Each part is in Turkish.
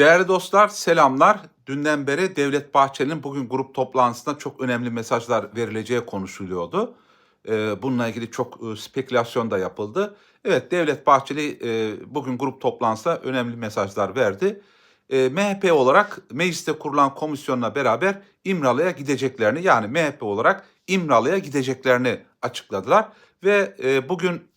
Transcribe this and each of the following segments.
Değerli dostlar selamlar. Dünden beri Devlet Bahçeli'nin bugün grup toplantısında çok önemli mesajlar verileceği konuşuluyordu. Ee, bununla ilgili çok e, spekülasyon da yapıldı. Evet Devlet Bahçeli e, bugün grup toplantısında önemli mesajlar verdi. E, MHP olarak mecliste kurulan komisyonla beraber İmralı'ya gideceklerini yani MHP olarak İmralı'ya gideceklerini açıkladılar. Ve bugün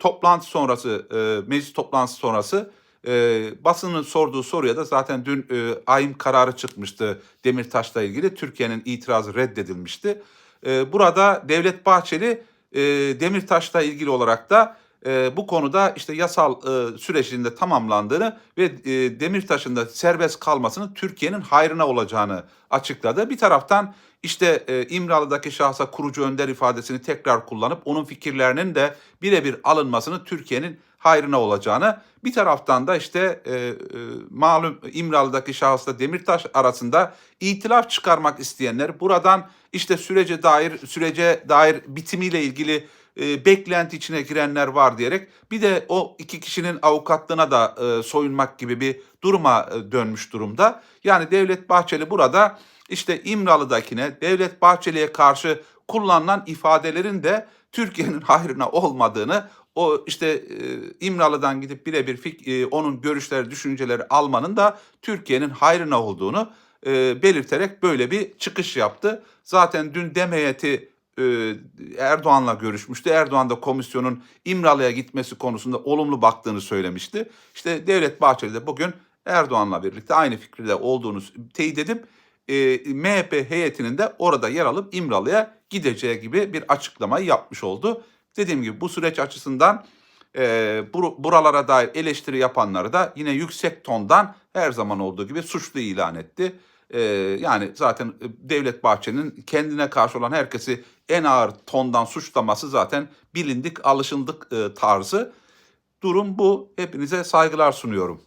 toplantı sonrası, meclis toplantısı sonrası e, basının sorduğu soruya da zaten dün e, AYM kararı çıkmıştı Demirtaş'la ilgili. Türkiye'nin itirazı reddedilmişti. E, burada Devlet Bahçeli e, Demirtaş'la ilgili olarak da e, bu konuda işte yasal e, sürecinin de tamamlandığını ve e, Demirtaş'ın da serbest kalmasının Türkiye'nin hayrına olacağını açıkladı. Bir taraftan işte e, İmralı'daki şahsa kurucu önder ifadesini tekrar kullanıp onun fikirlerinin de birebir alınmasını Türkiye'nin hayrına olacağını bir taraftan da işte e, e, malum İmralı'daki şahısla Demirtaş arasında itilaf çıkarmak isteyenler buradan işte sürece dair sürece dair bitimiyle ilgili e, beklenti içine girenler var diyerek bir de o iki kişinin avukatlığına da e, soyunmak gibi bir duruma e, dönmüş durumda. Yani Devlet Bahçeli burada işte İmralı'dakine Devlet Bahçeli'ye karşı kullanılan ifadelerin de Türkiye'nin hayrına olmadığını o işte e, İmralı'dan gidip birebir e, onun görüşleri, düşünceleri almanın da Türkiye'nin hayrına olduğunu e, belirterek böyle bir çıkış yaptı. Zaten dün DEM heyeti e, Erdoğan'la görüşmüştü. Erdoğan da komisyonun İmralı'ya gitmesi konusunda olumlu baktığını söylemişti. İşte Devlet Bahçeli de bugün Erdoğan'la birlikte aynı fikirde olduğunu teyit edip e, MHP heyetinin de orada yer alıp İmralı'ya gideceği gibi bir açıklamayı yapmış oldu. Dediğim gibi bu süreç açısından e, bur- buralara dair eleştiri yapanları da yine yüksek tondan her zaman olduğu gibi suçlu ilan etti. E, yani zaten e, Devlet Bahçeli'nin kendine karşı olan herkesi en ağır tondan suçlaması zaten bilindik, alışıldık e, tarzı. Durum bu. Hepinize saygılar sunuyorum.